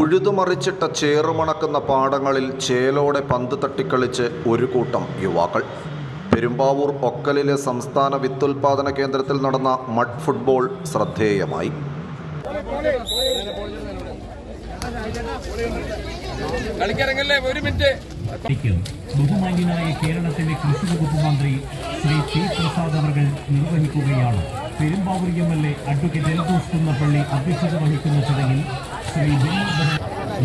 ഉഴുതുമറിച്ചിട്ട ചേറുമണക്കുന്ന പാടങ്ങളിൽ ചേലോടെ പന്ത് തട്ടിക്കളിച്ച് ഒരു കൂട്ടം യുവാക്കൾ. പെരുമ്പാവൂർ ഒക്കലിലെ സംസ്ഥാന വിത്തുൽപാദന കേന്ദ്രത്തിൽ നടന്ന മഡ് ഫുട്ബോൾ ശ്രദ്ധേയമായി. കളിക്കിറങ്ങല്ലേ ഒരു മിനിറ്റ്. ബഹുമാന്യനായ കേരളത്തിലെ കൃഷി വകുപ്പ് മന്ത്രി ശ്രീ പി പ്രസാദ് അവർ നിർവഹിക്കുകയാണ്. Perumbavoor M. L. A. Advocate Eldhose Kunnappilly അധ്യക്ഷത വഹിക്കുന്ന ചടങ്ങിൽ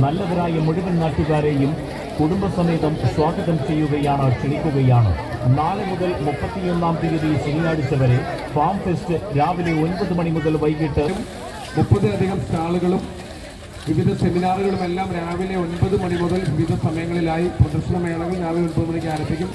നല്ലവരായ മുഴുവൻ നാട്ടുകാരെയും കുടുംബസമേതം സ്വാഗതം ചെയ്യുകയാണ് ക്ഷണിക്കുകയാണ്. നാളെ മുതൽ മുപ്പത്തിയൊന്നാം തീയതി ശനിയാഴ്ച വരെ ഫാം ഫെസ്റ്റ് രാവിലെ ഒൻപത് മണി മുതൽ വൈകിട്ട് മുപ്പതിലധികം സ്റ്റാളുകളും വിവിധ സെമിനാറുകളും എല്ലാം രാവിലെ ഒൻപത് മണി മുതൽ വിവിധ സമയങ്ങളിലായി പ്രദർശന മേളകൾ രാവിലെ ഒൻപത് മണിക്ക് ആരംഭിക്കും.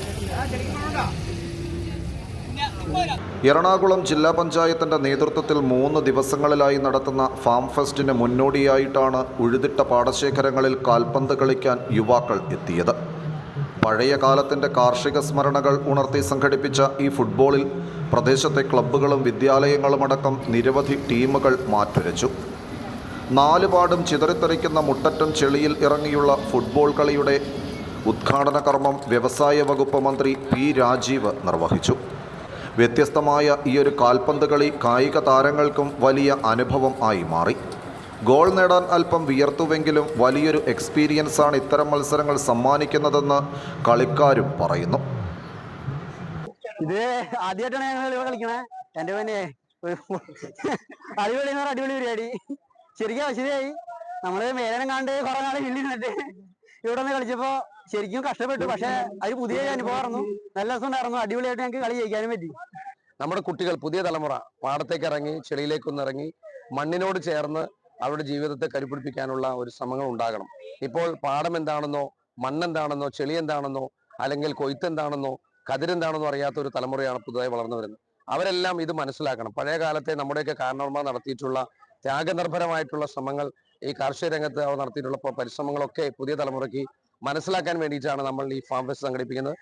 എറണാകുളം ജില്ലാ പഞ്ചായത്തിന്റെ നേതൃത്വത്തിൽ മൂന്ന് ദിവസങ്ങളിലായി നടത്തുന്ന ഫാം ഫെസ്റ്റിന് മുന്നോടിയായിട്ടാണ് ഉഴുതിട്ട പാടശേഖരങ്ങളിൽ കാൽപന്ത് കളിക്കാൻ യുവാക്കൾ എത്തിയത്. പഴയ കാലത്തിന്റെ കാർഷിക സ്മരണകൾ ഉണർത്തി സംഘടിപ്പിച്ച ഈ ഫുട്ബോളിൽ പ്രദേശത്തെ ക്ലബ്ബുകളും വിദ്യാലയങ്ങളുമടക്കം നിരവധി ടീമുകൾ മാറ്റുരച്ചു. നാല് പാടും ചിതറിത്തെറിക്കുന്ന മുട്ടറ്റം ചെളിയിൽ ഇറങ്ങിയുള്ള ഫുട്ബോൾ കളിയുടെ ഉദ്ഘാടന കർമ്മം വ്യവസായ വകുപ്പ് മന്ത്രി പി രാജീവ് നിർവഹിച്ചു. വ്യത്യസ്തമായ ഈ ഒരു കാൽപന്ത് കളി കായിക താരങ്ങൾക്കും വലിയ അനുഭവം ആയി മാറി. ഗോൾ നേടാൻ അല്പം വിയർത്തുവെങ്കിലും വലിയൊരു എക്സ്പീരിയൻസാണ് ഇത്തരം മത്സരങ്ങൾ സമ്മാനിക്കുന്നതെന്ന് കളിക്കാരും പറയുന്നു. ഇത് ആദ്യമായിട്ടാണ് ഞങ്ങൾ കളിക്കണേ. എന്റെ പിന്നെ. അടിപൊളി അടിപൊളി പരിപാടി. ശരിക്കും ശരിയായി. നമ്മൾ മേലനം കണ്ട് കുറെ നാളെ നിന്നിട്ട് ഇവിടെ നിന്ന് കളിച്ചപ്പോ ശരിക്കും കഷ്ടപ്പെട്ടു. പക്ഷെ അത് പുതിയ അനുഭവമായിരുന്നു നല്ല രസമുണ്ടായിരുന്നു അടിപൊളിയായിട്ട് ഞങ്ങൾക്ക് കളി ജയിക്കാനും പറ്റി. നമ്മുടെ കുട്ടികൾ പുതിയ തലമുറ പാടത്തേക്ക് ഇറങ്ങി ചെളിയിലേക്കൊന്ന് ഇറങ്ങി മണ്ണിനോട് ചേർന്ന് അവരുടെ ജീവിതത്തെ കരുപിടിപ്പിക്കാനുള്ള ഒരു ശ്രമങ്ങൾ ഉണ്ടാകണം. ഇപ്പോൾ പാടം എന്താണെന്നോ മണ്ണെന്താണെന്നോ ചെളി എന്താണെന്നോ അല്ലെങ്കിൽ കൊയ്ത്ത് എന്താണെന്നോ കതിരെന്താണെന്നോ അറിയാത്ത ഒരു തലമുറയാണ് പുതുതായി വളർന്നു വരുന്നത്. അവരെല്ലാം ഇത് മനസ്സിലാക്കണം. പഴയ കാലത്തെ നമ്മുടെയൊക്കെ കാരണവർമാർ നടത്തിയിട്ടുള്ള ത്യാഗനിർഭരമായിട്ടുള്ള ശ്രമങ്ങൾ ഈ കാർഷിക രംഗത്ത് അവർ നടത്തിയിട്ടുള്ള പരിശ്രമങ്ങളൊക്കെ പുതിയ തലമുറയ്ക്ക് മനസ്സിലാക്കാൻ വേണ്ടിയിട്ടാണ് നമ്മൾ ഈ ഫാം ഫെസ്റ്റ് സംഘടിപ്പിക്കുന്നത്.